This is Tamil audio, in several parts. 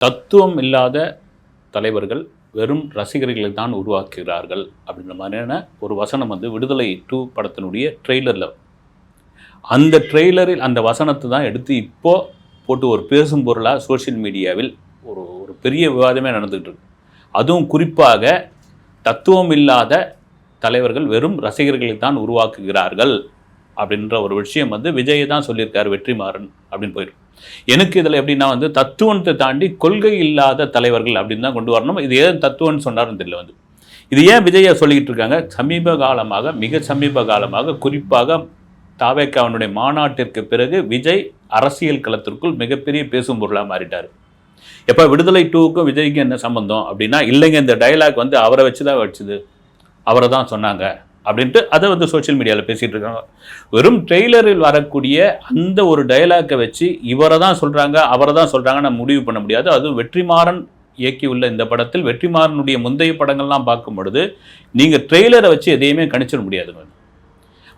தத்துவம் இல்லாத தலைவர்கள் வெறும் ரசிகர்களை தான் உருவாக்குகிறார்கள் அப்படின்ற மாதிரியான ஒரு வசனம் வந்து விடுதலை டூ படத்தினுடைய ட்ரெய்லரில். அந்த ட்ரெய்லரில் அந்த வசனத்தை தான் எடுத்து இப்போ போட்டு ஒரு பேசும் பொருளாக சோஷியல் மீடியாவில் ஒரு ஒரு பெரிய விவாதமே நடந்துகிட்டு இருக்கு. அதுவும் குறிப்பாக தத்துவம் இல்லாத தலைவர்கள் வெறும் ரசிகர்களை தான் உருவாக்குகிறார்கள் அப்படின்ற ஒரு விஷயம் வந்து விஜய் தான் சொல்லியிருக்காரு வெற்றிமாறன் அப்படின்னு போயிடும் எனக்கு இதில் எப்படின்னா வந்து தத்துவத்தை தாண்டி கொள்கை இல்லாத தலைவர்கள் அப்படின்னு தான் கொண்டு வரணும். இது ஏன் தத்துவம்னு சொன்னாருன்னு தெரியல வந்து. இது ஏன் விஜயை சொல்லிக்கிட்டு இருக்காங்க? சமீப காலமாக மிக சமீப காலமாக குறிப்பாக தாவேக்காவனுடைய மாநாட்டிற்கு பிறகு விஜய் அரசியல் களத்திற்குள் மிகப்பெரிய பேசும் பொருளாக மாறிட்டார். எப்போ விடுதலை டூக்கும் விஜய்க்கும் என்ன சம்பந்தம் அப்படின்னா இல்லைங்க இந்த டயலாக் வந்து அவரை வச்சு தான் வச்சுது. அவரை தான் சொன்னாங்க. அப்படின்ட்டு அதை வந்து சோஷியல் மீடியாவில் பேசிகிட்டு இருக்காங்க. வெறும் ட்ரெய்லரில் வரக்கூடிய அந்த ஒரு டைலாக்கை வச்சு இவரை தான் சொல்கிறாங்க அவரை தான் சொல்கிறாங்கன்னு முடிவு பண்ண முடியாது. அதுவும் வெற்றிமாறன் இயக்கியுள்ள இந்த படத்தில் வெற்றிமாறனுடைய முந்தைய படங்கள்லாம் பார்க்கும் பொழுது நீங்கள் ட்ரெய்லரை வச்சு எதையுமே கணிச்சிட முடியாது.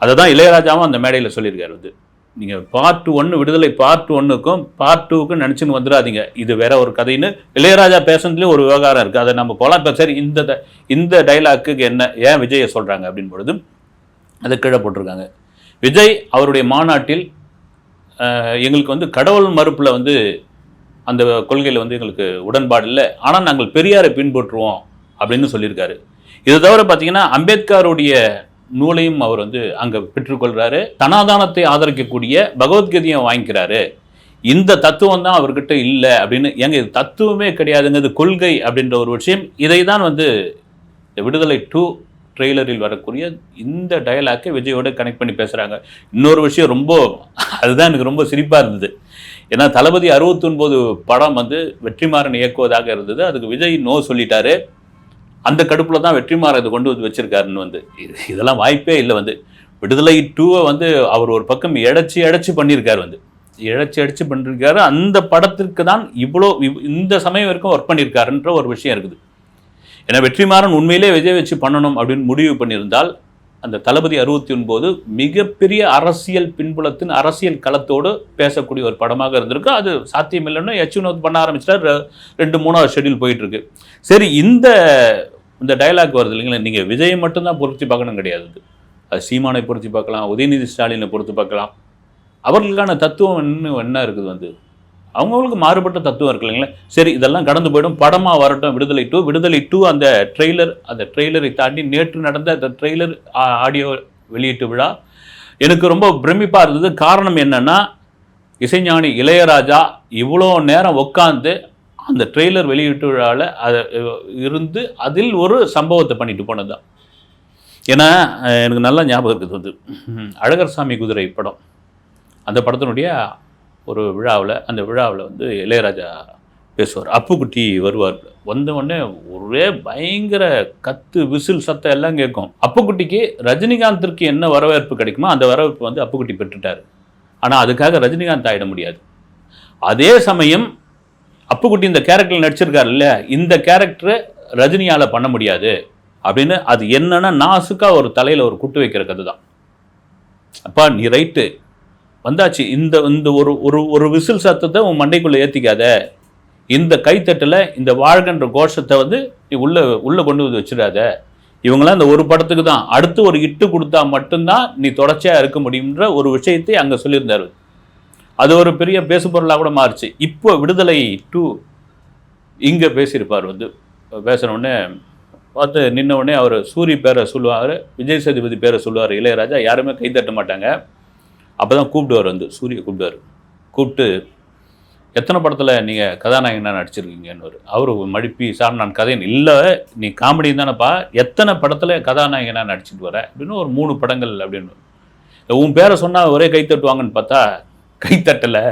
அதை தான் இளையராஜாவும் அந்த மேடையில் சொல்லியிருக்காரு வந்து நீங்கள் பார்ட் ஒன்று விடுதலை பார்ட் ஒன்றுக்கும் பார்ட் டூக்கும் நினச்சின்னு வந்துடாதீங்க. இது வேற ஒரு கதைன்னு இளையராஜா பேசுனதுலேயே ஒரு விவகாரம் இருக்குது அதை நம்ம போகலாம் இப்போ சரி இந்த த- இந்த டைலாக்கு என்ன ஏன் விஜயை சொல்கிறாங்க அப்படின்னு பொழுது அதை கீழே போட்டிருக்காங்க. விஜய் அவருடைய மாநாட்டில் எங்களுக்கு வந்து கடவுள் மறுப்பில் வந்து அந்த கொள்கையில் வந்து எங்களுக்கு உடன்பாடு இல்லை. ஆனால் நாங்கள் பெரியாரை பின்பற்றுவோம் அப்படின்னு சொல்லியிருக்காரு. இது தவிர பார்த்தீங்கன்னா அம்பேத்கருடைய நூலையும் அவர் வந்து அங்கே பெற்றுக்கொள்கிறாரு தனாதானத்தை ஆதரிக்கக்கூடிய பகவத்கீதையை வாங்கிக்கிறாரு. இந்த தத்துவம் தான் அவர்கிட்ட இல்லை அப்படின்னு எங்க இது தத்துவமே கிடையாதுங்கிறது கொள்கை அப்படின்ற ஒரு விஷயம். இதை தான் வந்து இந்த விடுதலை டூ ட்ரெய்லரில் வரக்கூடிய இந்த டயலாக்கை விஜயோட கனெக்ட் பண்ணி பேசுகிறாங்க இன்னொரு விஷயம் ரொம்ப அதுதான் எனக்கு ரொம்ப சிரிப்பாக இருந்தது. ஏன்னா தளபதி 69 படம் வந்து வெற்றிமாறன் இயக்குவதாக இருந்தது. அதுக்கு விஜய் நோ சொல்லிட்டாரு. அந்த கடுப்பில் தான் வெற்றிமாறன் இதை கொண்டு வந்து வச்சிருக்காருன்னு வந்து இது இதெல்லாம் வாய்ப்பே இல்லை வந்து. விடுதலை டூவை வந்து அவர் ஒரு பக்கம் இழைச்சி இழைச்சி பண்ணியிருக்காரு வந்து. இழைச்சி இழைச்சி பண்ணியிருக்காரு. அந்த படத்திற்கு தான் இவ்வளோ இந்த சமயம் வரைக்கும் ஒர்க் பண்ணியிருக்காருன்ற ஒரு விஷயம் இருக்குது. ஏன்னா வெற்றிமாறன் உண்மையிலே விஜய் வச்சு பண்ணணும் அப்படின்னு முடிவு பண்ணியிருந்தால் அந்த தளபதி அறுபத்தி ஒன்பது மிகப்பெரிய அரசியல் பின்புலத்தின் அரசியல் களத்தோடு பேசக்கூடிய ஒரு படமாக இருந்திருக்கு. அது சாத்தியம் இல்லைன்னு எச் வினோத் பண்ண ஆரம்பிச்சிட்டார். ரெண்டு மூணாவது ஷெட்யூல் போயிட்டு இருக்கு. சரி இந்த இந்த டயலாக் வருது இல்லைங்களா? நீங்கள் விஜயை மட்டும்தான் பொருத்தி பார்க்கணும் கிடையாது. அது சீமானை பொருத்தி பார்க்கலாம் உதயநிதி ஸ்டாலினை பொறுத்து பார்க்கலாம். அவர்களுக்கான தத்துவம் என்ன என்ன இருக்குது வந்து? அவங்கவுங்களுக்கு மாறுபட்ட தத்துவம் இருக்கு இல்லைங்களா? சரி இதெல்லாம் கடந்து போயிடும். படமாக வரட்டும். விடுதலை டூ விடுதலை டூ அந்த ட்ரெய்லர் அந்த ட்ரெய்லரை தாண்டி நேற்று நடந்த அந்த ட்ரெய்லர் ஆடியோ வெளியீட்டு விழா எனக்கு ரொம்ப பிரமிப்பாக இருந்தது. காரணம் என்னென்னா இசைஞானி இளையராஜா இவ்வளோ நேரம் உட்காந்து அந்த ட்ரெய்லர் வெளியீட்டு விழாவில் அதை இருந்து அதில் ஒரு சம்பவத்தை பண்ணிட்டு போனது தான் ஏன்னா எனக்கு நல்லா ஞாபகம் இருக்குது வந்து. அழகர் சாமி குதிரை படம். அந்த படத்தினுடைய ஒரு விழாவில் அந்த விழாவில் வந்து இளையராஜா பேசுவார். அப்புக்குட்டி வருவார். வந்தவுடனே ஒரே பயங்கர கத்து விசில் சத்தம் எல்லாம் கேட்கும். அப்புக்குட்டிக்கு ரஜினிகாந்திற்கு என்ன வரவேற்பு கிடைக்குமோ அந்த வரவேற்பு வந்து அப்புக்குட்டி பெற்றுட்டார். ஆனால் அதுக்காக ரஜினிகாந்த் ஆயிட முடியாது. அதே சமயம் அப்புக்குட்டி இந்த கேரக்டரில் நடிச்சிருக்காரு இல்லையா இந்த கேரக்டரை ரஜினியால் பண்ண முடியாது அப்படின்னு அது என்னன்னா நாசுக்காக ஒரு தலையில் ஒரு குட்டு வைக்கிற கதை தான். அப்பா நீ ரைட்டு வந்தாச்சு. இந்த இந்த ஒரு ஒரு ஒரு விசில் சத்தத்தை உன் மண்டைக்குள்ளே ஏற்றிக்காத இந்த கைத்தட்டில் இந்த வாழ்கன்ற கோஷத்தை வந்து நீ உள்ளே உள்ளே கொண்டு வந்து வச்சிடாத. இவங்களாம் இந்த ஒரு படத்துக்கு தான். அடுத்து ஒரு இட்டு கொடுத்தா மட்டும்தான் நீ தொடர்ச்சியாக இருக்க முடியுன்ற ஒரு விஷயத்தை அங்கே சொல்லியிருந்தார். அது ஒரு பெரிய பேசுபொருளாக கூட மாறுச்சு. இப்போ விடுதலை டூ இங்கே பேசியிருப்பார் வந்து. பேசின பார்த்து நின்னவுடனே அவர் சூரி பேரை சொல்லுவார் விஜய் சேதுபதி பேரை சொல்லுவார் இளையராஜா. யாருமே கை தட்ட மாட்டாங்க. அப்போ தான் கூப்பிடுவார் வந்து சூரிய கூப்பிடுவார். கூப்பிட்டு எத்தனை படத்தில் நீங்கள் கதாநாயகனாக நடிச்சிருக்கீங்கன்னு அவர் மடிப்பி சார் நான் கதையின் இல்லை நீ காமெடி தானேப்பா. எத்தனை படத்தில் கதாநாயகனாக நடிச்சிட்டு வர? அப்படின்னு ஒரு மூணு படங்கள் அப்படின்னு. உன் பேரை சொன்னால் ஒரே கை தட்டுவாங்கன்னு பார்த்தா கைத்தட்டலை.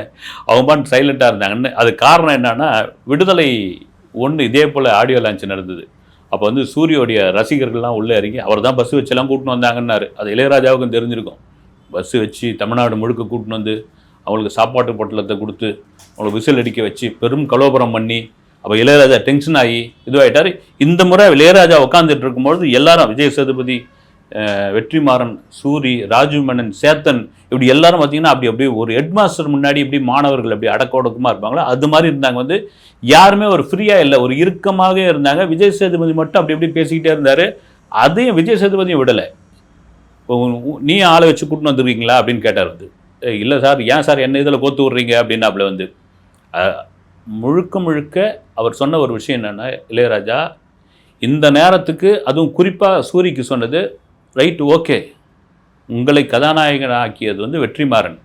தட்டலை சைலண்ட்டாக இருந்தாங்கன்னு. அது காரணம் என்னன்னா விடுதலை ஒன்று இதே போல் ஆடியோ லான்ச் நடந்தது. அப்போ வந்து சூரியோடைய ரசிகர்கள்லாம் உள்ளே இறங்கி அவர் தான் பஸ் வச்செல்லாம் கூட்டின்னு வந்தாங்கன்னாரு. அது இளையராஜாவுக்கும் தெரிஞ்சிருக்கும். பஸ்ஸு வச்சு தமிழ்நாடு முழுக்க கூட்டின்னு வந்து அவங்களுக்கு சாப்பாட்டு பொட்டலத்தை கொடுத்து அவங்களை விசில் அடிக்க வச்சு பெரும் கலோபரம் பண்ணி அப்போ இளையராஜா டென்ஷன் ஆகி இதுவாகிட்டார் இந்த முறை இளையராஜா உட்காந்துட்டு இருக்கும்பொழுது எல்லாரும் விஜய் சேதுபதி வெற்றிமாறன் சூரி ராஜீவ் மேனன் சேத்தன் இப்படி எல்லாரும் பார்த்தீங்கன்னா அப்படி அப்படியே ஒரு ஹெட் மாஸ்டர் முன்னாடி இப்படி மாணவர்கள் அப்படி அடக்கோடக்கமாக இருப்பாங்களோ? அது மாதிரி இருந்தாங்க. வந்து யாருமே ஒரு ஃப்ரீயாக இல்லை ஒரு இறுக்கமாகவே இருந்தாங்க. விஜய் சேதுபதி மட்டும் அப்படி இப்படி பேசிக்கிட்டே இருந்தார். அதையும் விஜய் சேதுபதியும் விடலை. இப்போ நீ ஆளை வச்சு கூட்டின்னு வந்துருக்கீங்களா? அப்படின்னு கேட்டார் வந்து. இல்லை சார் ஏன் சார் என்ன இதில் கோத்து விட்றீங்க? அப்படின்னாப்புல வந்து. முழுக்க முழுக்க அவர் சொன்ன ஒரு விஷயம் என்னென்னா இளையராஜா இந்த நேரத்துக்கு அதுவும் குறிப்பாக சூரிக்கு சொன்னது ரைட் ஓகே உங்களை கதாநாயகன் ஆக்கியது வந்து வெற்றிமாறன்.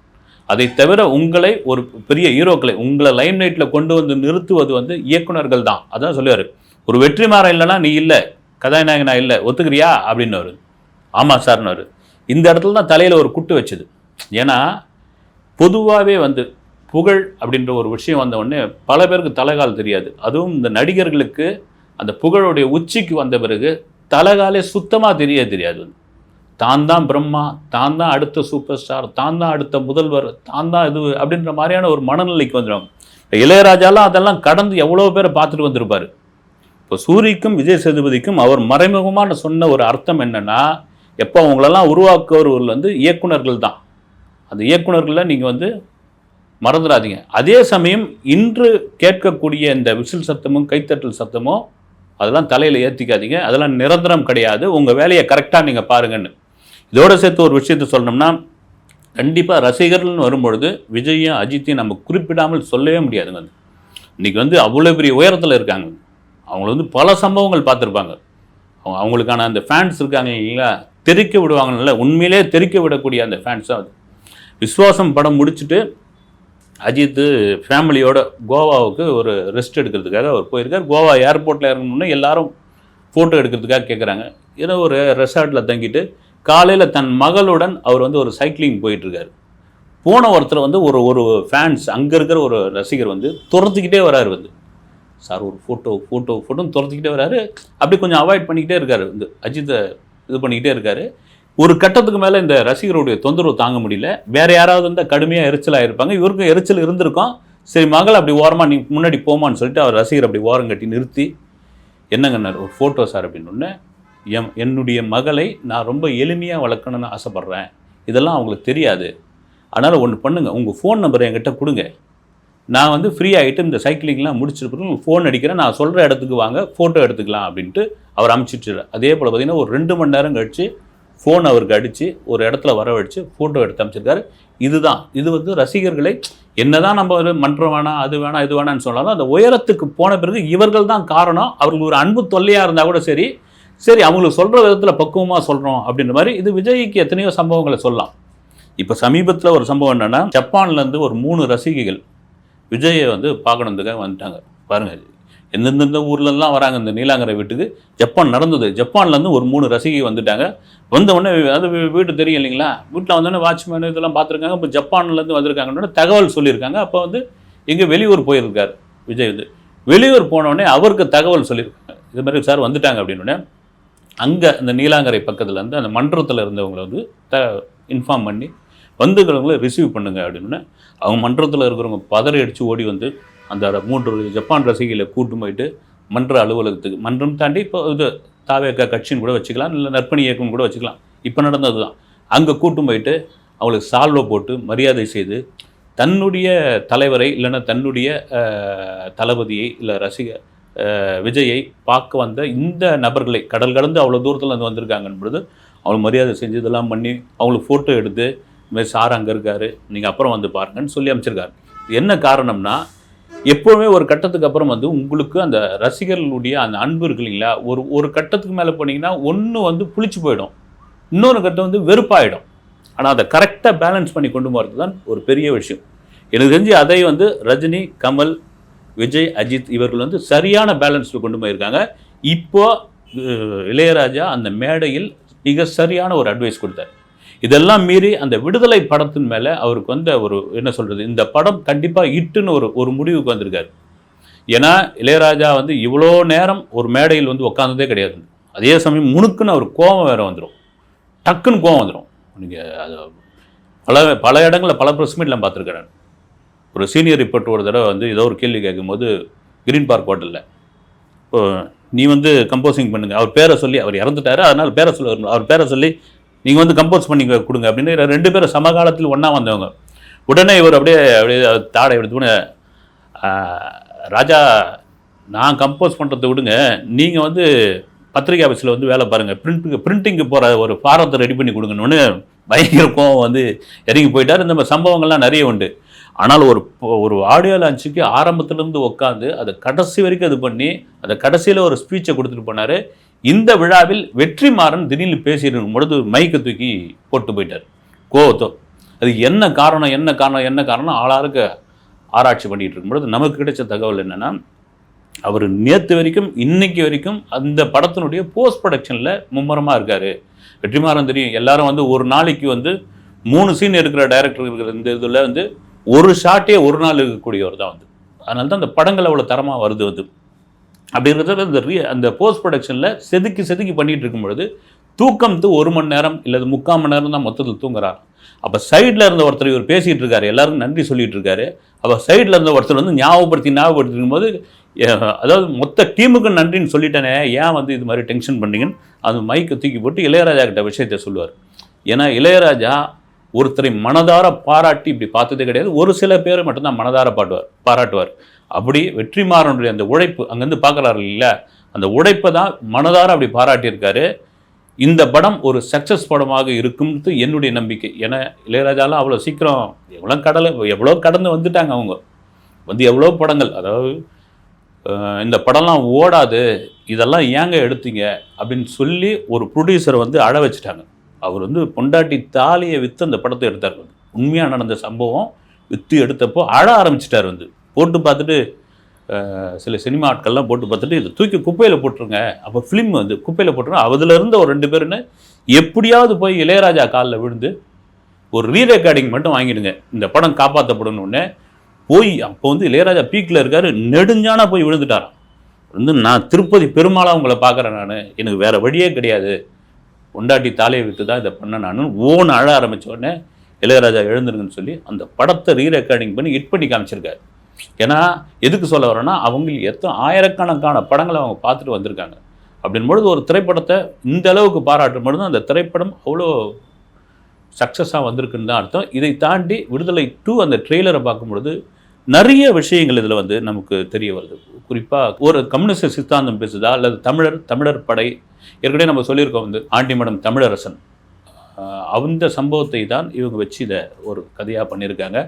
அதை தவிர உங்களை ஒரு பெரிய ஹீரோக்களை உங்களை லைம் லைட்டில் கொண்டு வந்து நிறுத்துவது வந்து இயக்குனர்கள் தான். அதான் சொல்லுவார். ஒரு வெற்றிமாறன் இல்லைனா நீ இல்லை. கதாநாயகனா இல்லை. ஒத்துக்கிறியா? அப்படின்னவர். ஆமாம் சார்னவர் இந்த இடத்துல தான் தலையில் ஒரு குட்டு வச்சுது. ஏன்னா பொதுவாகவே வந்து புகழ் அப்படின்ற ஒரு விஷயம் வந்த உடனே பல பேருக்கு தலைகால் தெரியாது. அதுவும் இந்த நடிகர்களுக்கு அந்த புகழுடைய உச்சிக்கு வந்த பிறகு தலைகாலே சுத்தமாக தெரிய தெரியாது. தான் தான் பிரம்மா தான் தான் அடுத்த சூப்பர் ஸ்டார் தான் தான் அடுத்த முதல்வர் தான் தான் இது அப்படின்ற மாதிரியான ஒரு மனநிலைக்கு வந்துடும் இப்போ இளையராஜாலாம் அதெல்லாம் கடந்து எவ்வளோ பேரை பார்த்துட்டு வந்திருப்பார்? இப்போ சூரிக்கும் விஜய் சேதுபதிக்கும் அவர் மறைமுகமான சொன்ன ஒரு அர்த்தம் என்னென்னா எப்போ அவங்களெல்லாம் உருவாக்குறவர்கள் வந்து இயக்குனர்கள் தான். அந்த இயக்குநர்களில் நீங்கள் வந்து மறந்துடாதீங்க. அதே சமயம் இன்று கேட்கக்கூடிய இந்த விசில் சத்தமும் கைத்தட்டல் சத்தமும் அதெல்லாம் தலையில் ஏற்றிக்காதீங்க அதெல்லாம் நிரந்தரம் கிடையாது. உங்கள் வேலையை கரெக்டாக நீங்கள் பாருங்கன்னு. இதோடு சேர்த்து ஒரு விஷயத்தை சொல்லணும்னா கண்டிப்பாக ரசிகர்கள்னு வரும்பொழுது விஜயும் அஜித்தையும் நம்ம குறிப்பிடாமல் சொல்லவே முடியாதுங்க அது. இன்றைக்கி வந்து அவ்வளோ பெரிய உயரத்தில் இருக்காங்க. அவங்கள வந்து பல சம்பவங்கள் பார்த்துருப்பாங்க. அவங்க அவங்களுக்கான அந்த ஃபேன்ஸ் இருக்காங்க இல்லைங்களா? தெறிக்க விடுவாங்கல்ல உண்மையிலே தெறிக்க விடக்கூடிய அந்த ஃபேன்ஸாக அது. விஸ்வாசம் படம் முடிச்சுட்டு அஜித்து ஃபேமிலியோட கோவாவுக்கு ஒரு ரெஸ்ட் எடுக்கிறதுக்காக அவர் போயிருக்கார். கோவா ஏர்போர்ட்டில் இறங்கணும்னு எல்லாரும் ஃபோட்டோ எடுக்கிறதுக்காக கேட்குறாங்க ஏதோ ஒரு ரெசார்ட்டில் தங்கிட்டு காலையில் தன் மகளுடன் அவர் வந்து ஒரு சைக்கிளிங் போயிட்டுருக்காரு. போன ஒருத்தர் வந்து ஒரு ஒரு ஃபேன்ஸ் அங்கே இருக்கிற ஒரு ரசிகர் வந்து துரத்துக்கிட்டே வராரு வந்து. சார் ஒரு ஃபோட்டோ ஃபோட்டோ ஃபோட்டோன்னு துரத்துக்கிட்டே வராரு. அப்படி கொஞ்சம் அவாய்ட் பண்ணிக்கிட்டே இருக்காரு வந்து. அஜித்தை இது பண்ணிக்கிட்டே இருக்காரு. ஒரு கட்டத்துக்கு மேலே இந்த ரசிகருடைய தொந்தரவு தாங்க முடியல. வேற யாராவது இருந்தால் கடுமையாக எரிச்சலாக இருப்பாங்க. இவருக்கும் எரிச்சல் இருந்திருக்கும். சரி மகள் அப்படி ஓரமாக நீ முன்னாடி போமான்னு சொல்லிட்டு அவர் ரசிகர் அப்படி ஓரம் கட்டி நிறுத்தி என்னங்கன்னார் ஒரு ஃபோட்டோ சார் அப்படின்னு ஒன்று என் என்னுடைய மகளை நான் ரொம்ப எளிமையாக வளர்க்கணும்னு ஆசைப்பட்றேன். இதெல்லாம் அவங்களுக்கு தெரியாது. அதனால் ஒன்று பண்ணுங்கள் உங்கள் ஃபோன் நம்பர் என்கிட்ட கொடுங்க. நான் வந்து ஃப்ரீ ஆகிட்டு இந்த சைக்கிளிங்லாம் முடிச்சிருக்கிறோம் உங்களுக்கு ஃபோன் அடிக்கிறேன். நான் சொல்கிற இடத்துக்கு வாங்க ஃபோட்டோ எடுத்துக்கலாம் அப்படின்ட்டு அவர் அமுச்சிட்டு அதே போல் பார்த்தீங்கன்னா ஒரு ரெண்டு மணி நேரம் கழித்து ஃபோன் அவருக்கு அடித்து ஒரு இடத்துல வரவழைச்சு ஃபோட்டோ எடுத்து அமைச்சிருக்காரு இதுதான். இது வந்து ரசிகர்களை என்னதான் நம்ம ஒரு மன்றம் வேணாம் அது வேணாம் இது வேணாம்னு சொன்னாலும் அந்த உயரத்துக்கு போன பிறகு இவர்கள் தான் காரணம். அவர்களுக்கு ஒரு அன்பு தொல்லையாக இருந்தால் கூட சரி சரி அவங்களுக்கு சொல்கிற விதத்தில் பக்குவமாக சொல்கிறோம் அப்படின்ற மாதிரி இது விஜய்க்கு எத்தனையோ சம்பவங்களை சொல்லலாம். இப்போ சமீபத்தில் ஒரு சம்பவம் என்னென்னா ஜப்பான்லேருந்து ஒரு மூணு ரசிகைகள் விஜயை வந்து பார்க்கணுன்றதுக்காக வந்துட்டாங்க. பாருங்கள் எந்தெந்த ஊர்லலாம் வராங்க இந்த நீலாங்கரை வீட்டுக்கு. ஜப்பான் நடந்தது. ஜப்பான்லேருந்து ஒரு மூணு ரசிகை வந்துட்டாங்க. வந்தவொடனே அது வீட்டு தெரியும் இல்லைங்களா? வீட்டில் வந்தோடனே வாட்ச்மேன் இதெல்லாம் பார்த்துருக்காங்க. இப்போ ஜப்பான்லேருந்து வந்திருக்காங்கன்னு தகவல் சொல்லியிருக்காங்க. அப்போ வந்து எங்கே வெளியூர் போயிருக்கார் விஜய் வந்து. வெளியூர் போன அவருக்கு தகவல் சொல்லியிருக்காங்க. இது மாதிரி சார் வந்துட்டாங்க அப்படின்னோடனே அங்கே அந்த நீலாங்கரை பக்கத்தில் இருந்து அந்த மன்றத்தில் இருந்தவங்களை வந்து த இன்ஃபார்ம் பண்ணி வந்துக்கிறவங்கள ரிசீவ் பண்ணுங்க அப்படின்னு அவங்க மன்றத்தில் இருக்கிறவங்க பதறி அடித்து ஓடி வந்து அந்த மூன்று ஜப்பான் ரசிகைகளை கூட்டு போயிட்டு மன்ற அலுவலகத்துக்கு மன்றம் தாண்டி இப்போ இது தாவேக்கா கட்சின்னு கூட வச்சுக்கலாம் இல்லை நற்பணி இயக்கம் கூட வச்சுக்கலாம். இப்போ நடந்தது தான் அங்கே கூட்டும் போயிட்டு அவளுக்கு சால்வை போட்டு மரியாதை செய்து தன்னுடைய தலைவரை இல்லைன்னா தன்னுடைய தளபதியை இல்லை ரசிக விஜயை பார்க்க வந்த இந்த நபர்களை கடல் கடந்து அவ்வளோ தூரத்தில் வந்து வந்திருக்காங்கன்றது பொழுது மரியாதை செஞ்சு இதெல்லாம் பண்ணி அவங்களுக்கு ஃபோட்டோ எடுத்து இதுமாதிரி சார் அங்கே இருக்காரு நீங்கள் அப்புறம் வந்து பாருங்கன்னு சொல்லி அமைச்சிருக்காரு. என்ன காரணம்னா எப்போவுமே ஒரு கட்டத்துக்கு அப்புறம் வந்து உங்களுக்கு அந்த ரசிகர்களுடைய அந்த அன்பு இருக்கு இல்லைங்களா? ஒரு ஒரு கட்டத்துக்கு மேலே போனீங்கன்னா ஒன்று வந்து புளிச்சு போயிடும். இன்னொரு கட்டம் வந்து வெறுப்பாயிடும். ஆனால் அதை கரெக்டாக பேலன்ஸ் பண்ணி கொண்டு போகிறது தான் ஒரு பெரிய விஷயம். எனக்கு தெரிஞ்சு அதை வந்து ரஜினி கமல் விஜய் அஜித் இவர்கள் வந்து சரியான பேலன்ஸில் கொண்டு போயிருக்காங்க. இப்போ இளையராஜா அந்த மேடையில் மிக சரியான ஒரு அட்வைஸ் கொடுத்தார். இதெல்லாம் மீறி அந்த விடுதலை படத்தின் மேலே அவருக்கு வந்த ஒரு என்ன சொல்கிறது இந்த படம் கண்டிப்பாக இட்டுன்னு ஒரு ஒரு முடிவுக்கு வந்திருக்காரு. ஏன்னா இளையராஜா வந்து இவ்வளோ நேரம் ஒரு மேடையில் வந்து உட்காந்ததே கிடையாது. அதே சமயம் முணுக்குன்னு அவர் கோபம் வேறு வந்துடும் டக்குன்னு கோபம் வந்துடும் நீங்கள் அது பல பல இடங்களில் பல ப்ரெஸ் மீட்லாம் பார்த்துருக்கிறேன் ஒரு சீனியர் ரிப்போர்ட் ஒரு தடவை வந்து ஏதோ ஒரு கேள்வி கேட்கும்போது கிரீன் பார்க் ஹோட்டலில் இப்போ நீ வந்து கம்போசிங் பண்ணுங்க. அவர் பேரை சொல்லி அவர் இறந்துட்டாரு. அதனால் பேரை சொல்ல அவர் பேரை சொல்லி நீங்கள் வந்து கம்போஸ் பண்ணி கொடுங்க அப்படின்னு ரெண்டு பேரும் சமகாலத்தில் ஒன்றா வந்தவங்க. உடனே இவர் அப்படியே அப்படியே தாடை எடுத்து ராஜா நான் கம்போஸ் பண்ணுறதை விடுங்க. நீங்கள் வந்து பத்திரிகை ஆஃபீஸில் வந்து வேலை பாருங்கள் பிரிண்ட்டுக்கு பிரிண்டிங்க்கு போகிற ஒரு ஃபாரத்தை ரெடி பண்ணி கொடுங்கன்னு பயங்கர கோவம் வந்து இறங்கி போயிட்டார். இந்த மாதிரி சம்பவங்கள்லாம் நிறைய உண்டு. ஆனால் ஒரு ஒரு ஆடியோ லான்ச்சுக்கு ஆரம்பத்துலேருந்து உட்காந்து அதை கடைசி வரைக்கும் இது பண்ணி அதை கடைசியில் ஒரு ஸ்பீச்சை கொடுத்துட்டு போனார். இந்த விழாவில் வெற்றிமாறன் திடீர்னு பேசியிருக்கும் பொழுது மைக்கை தூக்கி போட்டு போயிட்டார். கோவத்தோ. அது என்ன காரணம் என்ன காரணம் என்ன காரணம் ஆளாருக்கு ஆராய்ச்சி பண்ணிகிட்டு இருக்கும் பொழுது நமக்கு கிடைச்ச தகவல் என்னென்னா அவர் நேற்று வரைக்கும் இன்னைக்கு வரைக்கும் அந்த படத்தினுடைய போஸ்ட் ப்ரொடக்ஷனில் மும்முரமாக இருக்கார். வெற்றிமாறன் தெரியும். எல்லாரும் வந்து ஒரு நாளைக்கு வந்து மூணு சீன் இருக்கிற டைரக்டர் இருக்கிற இந்த இதில் வந்து ஒரு ஷாட்டே ஒரு நாள் இருக்கக்கூடியவர் தான் வந்து. அதனால தான் அந்த படங்கள் அவ்வளோ தரமாக வருது வந்து. அப்படிங்கிறத அந்த ரீ அந்த போஸ்ட் ப்ரொடக்ஷனில் செதுக்கி செதுக்கி பண்ணிகிட்டு இருக்கும் பொழுது தூக்கம் ஒரு மணி நேரம் இல்லை முக்கால் மணி நேரம் தான் மொத்தத்தில் தூங்குறாரு. அப்போ சைடில் இருந்த ஒருத்தர் இவர் பேசிகிட்டு இருக்காரு எல்லாருக்கும் நன்றி சொல்லிட்டு இருக்காரு. அப்போ சைடில் இருந்த ஒருத்தர் வந்து ஞாபகப்படுத்தி ஞாபகப்படுத்தி போது அதாவது மொத்த டீமுக்கு நன்றின்னு சொல்லிட்டேனே ஏன் வந்து இது மாதிரி டென்ஷன் பண்ணீங்கன்னு அந்த மைக்கை தூக்கி போட்டு இளையராஜா கிட்ட விஷயத்தை சொல்லுவார். ஏன்னா இளையராஜா ஒருத்தரை மனதார பாராட்டி இப்படி பார்த்ததே கிடையாது ஒரு சில பேர் மட்டும்தான் மனதார பாட்டுவார் பாராட்டுவார். அப்படி வெற்றிமாறனுடைய அந்த உழைப்பு அங்கேருந்து பார்க்குறாரு இல்லை அந்த உழைப்பை தான் மனதார அப்படி பாராட்டியிருக்காரு. இந்த படம் ஒரு சக்ஸஸ் படமாக இருக்கும்னு என்னுடைய நம்பிக்கை. ஏன்னா இளையராஜாலாம் அவ்வளோ சீக்கிரம் எவ்வளோ கடலை எவ்வளோ கடந்து வந்துட்டாங்க அவங்க. வந்து எவ்வளோ படங்கள். அதாவது இந்த படம்லாம் ஓடாது இதெல்லாம் ஏங்க எடுத்தீங்க? அப்படின்னு சொல்லி ஒரு ப்ரொடியூசரை வந்து அழ வச்சுட்டாங்க. அவர் வந்து பொண்டாட்டி தாலியை விற்று அந்த படத்தை எடுத்தார். வந்து உண்மையாக நடந்த சம்பவம் விற்று எடுத்தப்போ அழ ஆரம்பிச்சிட்டார் வந்து. போட்டு பார்த்துட்டு சில சினிமா ஆட்கள்லாம் போட்டு பார்த்துட்டு இதை தூக்கி குப்பையில் போட்டுருங்க. அப்போ ஃபிலிம் வந்து குப்பையில் போட்டுருங்க. அதில் இருந்த ஒரு ரெண்டு பேருன்னு எப்படியாவது போய் இளையராஜா காலில் விழுந்து ஒரு ரீ ரெக்கார்டிங் மட்டும் வாங்கிடுங்க. இந்த படம் காப்பாற்றப்படணுன்னு போய் அப்போ வந்து இளையராஜா பீக்கில் இருக்கார். நெடுஞ்சானா போய் விழுந்துட்டாராம். வந்து நான் திருப்பதி பெருமாளாக உங்களை பார்க்குறேன் நான். எனக்கு வேறு வழியே கிடையாது. கொண்டாட்டி தாலையை விற்று தான் இதை பண்ண நான். ஓன்னு அழ ஆரம்பித்த உடனே இளையராஜா எழுந்துருங்கன்னு சொல்லி அந்த படத்தை ரீ ரெக்கார்டிங் பண்ணி ஹிட் பண்ணி காமிச்சிருக்காரு. ஏன்னா எதுக்கு சொல்ல வரேன்னா அவங்களுக்கு எத்தனை ஆயிரக்கணக்கான படங்களை அவங்க பார்த்துட்டு வந்திருக்காங்க. அப்படின்பொழுது ஒரு திரைப்படத்தை இந்த அளவுக்கு பாராட்டும் பொழுது அந்த திரைப்படம் அவ்வளோ சக்ஸஸாக வந்திருக்குன்னு தான் அர்த்தம். இதை தாண்டி விடுதலை டூ அந்த ட்ரெய்லரை பார்க்கும்பொழுது நிறைய விஷயங்கள் இதில் வந்து நமக்கு தெரிய வருது. குறிப்பாக ஒரு கம்யூனிஸ்ட் சித்தாந்தம் பேசுதா? அல்லது தமிழர் தமிழர் படை. ஏற்கனவே நம்ம சொல்லியிருக்கோம் வந்து ஆண்டிமடம் தமிழரசன். அந்த சம்பவத்தை தான் இவங்க வச்சு இதை ஒரு கதையாக பண்ணியிருக்காங்க.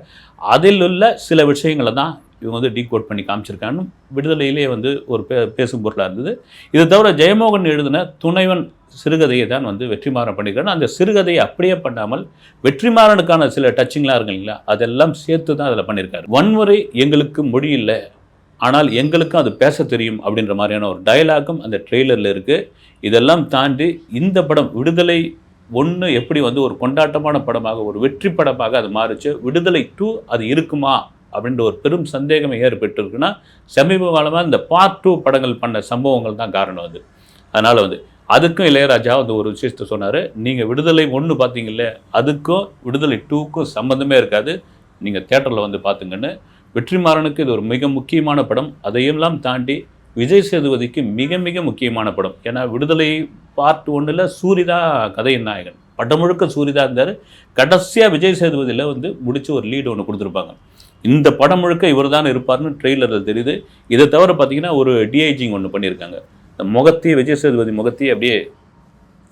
அதில் உள்ள சில விஷயங்களை தான் இவங்க வந்து டீகோட் பண்ணி காமிச்சிருக்கான்னு விடுதலையிலே வந்து ஒரு பே பேசும் பொருளாக இருந்தது. இதை தவிர ஜெயமோகன் எழுதின துணைவன் சிறுகதையை தான் வந்து வெற்றிமாறன் பண்ணியிருக்காரு. அந்த சிறுகதையை அப்படியே பண்ணாமல் வெற்றிமாறனுக்கான சில டச்சிங்லாம் இருக்கு இல்லைங்களா? அதெல்லாம் சேர்த்து தான் அதில் பண்ணியிருக்காரு. வன்முறை எங்களுக்கு மொழி இல்லை. ஆனால் எங்களுக்கும் அது பேச தெரியும் அப்படின்ற மாதிரியான ஒரு டயலாகும் அந்த ட்ரெய்லரில் இருக்குது இதெல்லாம் தாண்டி இந்த படம் விடுதலை ஒன்று எப்படி வந்து ஒரு கொண்டாட்டமான படமாக ஒரு வெற்றி படமாக அது மாறுச்சு விடுதலை டூ அது இருக்குமா அப்படின்ற ஒரு பெரும் சந்தேகம் ஏற்பட்டுருக்குன்னா சமீப காலமாக இந்த பார்ட் டூ படங்கள் பண்ண சம்பவங்கள் தான் காரணம் அது. அதனால் வந்து அதுக்கும் இளையராஜா வந்து ஒரு விஷயத்த சொன்னார் நீங்கள் விடுதலை ஒன்று பார்த்தீங்கல்ல அதுக்கும் விடுதலை டூக்கும் சம்மந்தமே இருக்காது நீங்கள் தேட்டரில் வந்து பார்த்துங்கன்னு வெற்றிமாறனுக்கு இது ஒரு மிக முக்கியமான படம் அதையெல்லாம் தாண்டி விஜய் சேதுபதிக்கு மிக மிக முக்கியமான படம். ஏன்னா விடுதலை பார்ட் ஒன்றில் சூரிதா கதையின் நாயகன். படம் முழுக்க சூரிதா இருந்தார். கடைசியாக விஜய் சேதுபதியில் வந்து முடிச்சு ஒரு லீடு ஒன்று கொடுத்துருப்பாங்க. இந்த படம் முழுக்க இவர் தான் இருப்பார்னு ட்ரெய்லரில் தெரியுது. இதை தவிர பார்த்தீங்கன்னா ஒரு டிஐஜிங் ஒன்று பண்ணியிருக்காங்க. இந்த முகத்தையே விஜய் சேதுபதி முகத்தையே அப்படியே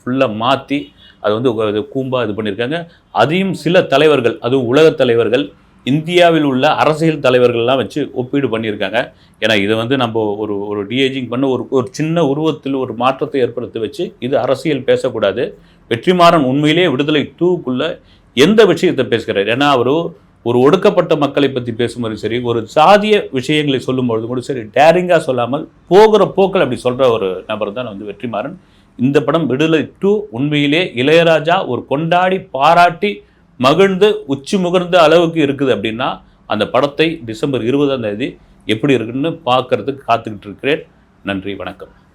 ஃபுல்லாக மாற்றி அது வந்து கூம்பாக இது பண்ணியிருக்காங்க. அதையும் சில தலைவர்கள் அதுவும் உலக தலைவர்கள் இந்தியாவில் உள்ள அரசியல் தலைவர்கள்லாம் வச்சு ஒப்பீடு பண்ணியிருக்காங்க. ஏன்னா இதை வந்து நம்ம ஒரு ஒரு டிஏஜிங் பண்ண ஒரு ஒரு சின்ன உருவத்தில் ஒரு மாற்றத்தை ஏற்படுத்தி வச்சு இது அரசியல் பேசக்கூடாது. வெற்றிமாறன் உண்மையிலேயே விடுதலை டூக்குள்ளே எந்த விஷயத்தை பேசுகிறார்? ஏன்னா அவர் ஒரு ஒடுக்கப்பட்ட மக்களை பற்றி பேசும்போது சரி ஒரு சாதிய விஷயங்களை சொல்லும்பொழுது கூட சரி டேரிங்காக சொல்லாமல் போகிற போக்கள் அப்படி சொல்கிற ஒரு நபர் தான் வந்து வெற்றிமாறன். இந்த படம் விடுதலை டூ உண்மையிலே இளையராஜா ஒரு கொண்டாடி பாராட்டி மகிழ்ந்து உச்சி முகர்ந்த அளவுக்கு இருக்குது அப்படின்னா அந்த படத்தை டிசம்பர் இருபதாம் தேதி எப்படி இருக்குன்னு பார்க்கறதுக்கு காத்துக்கிட்டு இருக்கிறேன். நன்றி வணக்கம்.